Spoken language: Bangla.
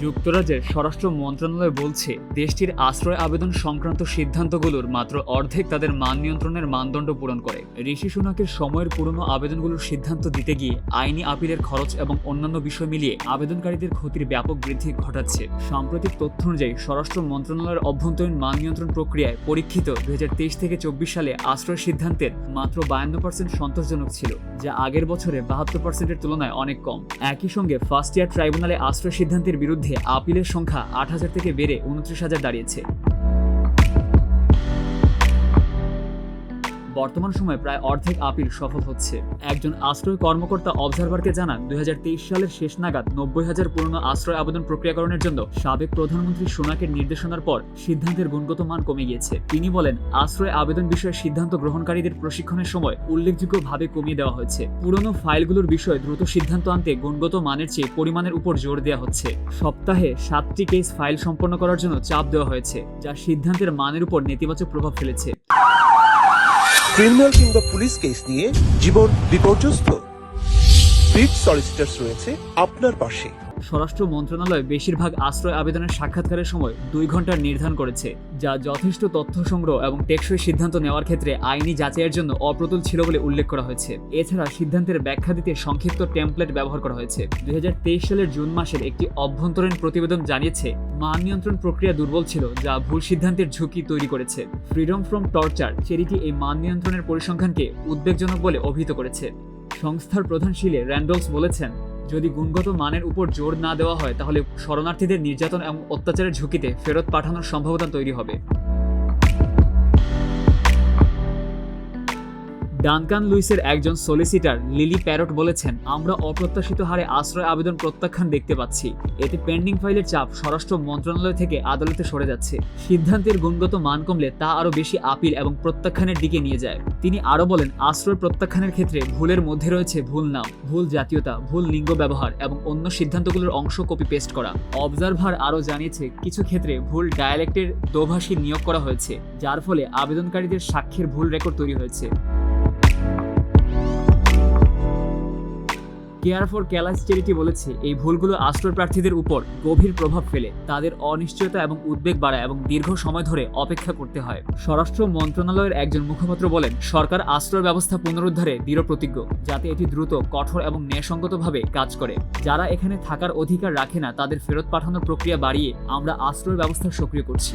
যুক্তরাজ্যের স্বরাষ্ট্র মন্ত্রণালয় বলছে, দেশটির আশ্রয় আবেদন সংক্রান্ত সিদ্ধান্তগুলোর মাত্র অর্ধেক তাদের মান নিয়ন্ত্রণের মানদণ্ড পূরণ করে। ঋষি সুনাকের সময়ের পুরনো আবেদনগুলোর সিদ্ধান্ত দিতে গিয়ে আইনি আপিলের খরচ এবং অন্যান্য বিষয় মিলিয়ে আবেদনকারীদের ক্ষতির ব্যাপক বৃদ্ধি ঘটাচ্ছে। সাম্প্রতিক তথ্য অনুযায়ী, স্বরাষ্ট্র মন্ত্রণালয়ের অভ্যন্তরীণ মান নিয়ন্ত্রণ প্রক্রিয়ায় পরীক্ষিত দুই হাজার তেইশ থেকে চব্বিশ সালে আশ্রয় সিদ্ধান্তের মাত্র বায়ান্ন পার্সেন্ট সন্তোষজনক ছিল, যা আগের বছরে বাহাত্তর পার্সেন্টের তুলনায় অনেক কম। একই সঙ্গে ফার্স্ট ইয়ার ট্রাইব্যুনালে আশ্রয় সিদ্ধান্তের বিরুদ্ধে আপিলের সংখ্যা আট হাজার থেকে বেড়ে উনত্রিশ হাজার দাঁড়িয়েছে। বর্তমান সময়ে প্রায় অর্ধেক আপিল সফল হচ্ছে। একজন আশ্রয় কর্মকর্তা অবজারভারকে জানান, দুই হাজার তেইশ সালের শেষ নাগাদ নব্বই হাজার পুরনো আশ্রয় আবেদন প্রক্রিয়াকরণের জন্য সাবেক প্রধানমন্ত্রী সোনাকের নির্দেশনার পর সিদ্ধান্তের গুণগত মান কমে গিয়েছে। তিনি বলেন, আশ্রয় আবেদন বিষয়ে সিদ্ধান্ত গ্রহণকারীদের প্রশিক্ষণের সময় উল্লেখযোগ্যভাবে কমিয়ে দেওয়া হয়েছে। পুরনো ফাইলগুলোর বিষয়ে দ্রুত সিদ্ধান্ত আনতে গুণগত মানের চেয়ে পরিমাণের উপর জোর দেওয়া হচ্ছে। সপ্তাহে সাতটি কেস ফাইল সম্পন্ন করার জন্য চাপ দেওয়া হয়েছে, যা সিদ্ধান্তের মানের উপর নেতিবাচক প্রভাব ফেলেছে। ক্রিমিনাল কিংবা পুলিশ কেস নিয়ে জীবন বিপর্যস্ত। বিট সলিসিটার্স রয়েছে আপনার পাশে। স্বরাষ্ট্র মন্ত্রণালয় বেশিরভাগ আশ্রয় আবেদনের সাক্ষাৎকারের সময় দুই ঘণ্টার নির্ধারণ করেছে, যা যথেষ্ট তথ্য সংগ্রহ এবং টেকসই সিদ্ধান্ত নেওয়ার ক্ষেত্রে আইনি যাচাইয়ের জন্য অপ্রতুল ছিল বলে উল্লেখ করা হয়েছে। এছাড়া সিদ্ধান্তের ব্যাখ্যা দিতে সংক্ষিপ্ত টেমপ্লেট ব্যবহার করা হয়েছে। দুই হাজার তেইশ সালের জুন মাসের একটি অভ্যন্তরীণ প্রতিবেদন জানিয়েছে, মান নিয়ন্ত্রণ প্রক্রিয়া দুর্বল ছিল, যা ভুল সিদ্ধান্তের ঝুঁকি তৈরি করেছে। ফ্রিডম ফ্রম টর্চার চ্যারিটি এই মান নিয়ন্ত্রণের পরিসংখ্যানকে উদ্বেগজনক বলে অভিহিত করেছে। সংস্থার প্রধান শিলে র্যান্ডলস বলেছেন যদি গুণগত মানের উপর জোর না দেওয়া হয়, তাহলে শরণার্থীদের নির্যাতন এবং অত্যাচারের ঝুঁকিতে ফেরত পাঠানোর সম্ভাবনা তৈরি হবে। ডানকান লুইসের একজন সলিসিটার লিলি প্যারট বলেছেন, আমরা অপ্রত্যাশিত হারে আশ্রয় আবেদন প্রত্যাখ্যান দেখতে পাচ্ছি। এতে পেন্ডিং ফাইলের চাপ স্বরাষ্ট্র মন্ত্রণালয় থেকে আদালতে সরে যাচ্ছে। সিদ্ধান্তের গুণগত মান কমলে তা আরও বেশি আপিল এবং প্রত্যাখ্যানের দিকে নিয়ে যায়। তিনি আরও বলেন, আশ্রয় প্রত্যাখ্যানের ক্ষেত্রে ভুলের মধ্যে রয়েছে ভুল নাম, ভুল জাতীয়তা, ভুল লিঙ্গ ব্যবহার এবং অন্য সিদ্ধান্তগুলোর অংশ কপি পেস্ট করা। অবজারভার আরও জানিয়েছে, কিছু ক্ষেত্রে ভুল ডায়ালেক্টের দোভাষী নিয়োগ করা হয়েছে, যার ফলে আবেদনকারীদের সাক্ষ্যের ভুল রেকর্ড তৈরি হয়েছে। কেয়ার ফর ক্যালাস চ্যারিটি বলেছে, এই ভুলগুলো আশ্রয় প্রার্থীদের উপর গভীর প্রভাব ফেলে, তাদের অনিশ্চয়তা এবং উদ্বেগ বাড়ায় এবং দীর্ঘ সময় ধরে অপেক্ষা করতে হয়। স্বরাষ্ট্র মন্ত্রণালয়ের একজন মুখপাত্র বলেন, সরকার আশ্রয় ব্যবস্থা পুনরুদ্ধারে দৃঢ় প্রতিজ্ঞ, যাতে এটি দ্রুত, কঠোর এবং ন্যায়সঙ্গতভাবে কাজ করে। যারা এখানে থাকার অধিকার রাখে না, তাদের ফেরত পাঠানোর প্রক্রিয়া বাড়িয়ে আমরা আশ্রয় ব্যবস্থা সক্রিয় করছি।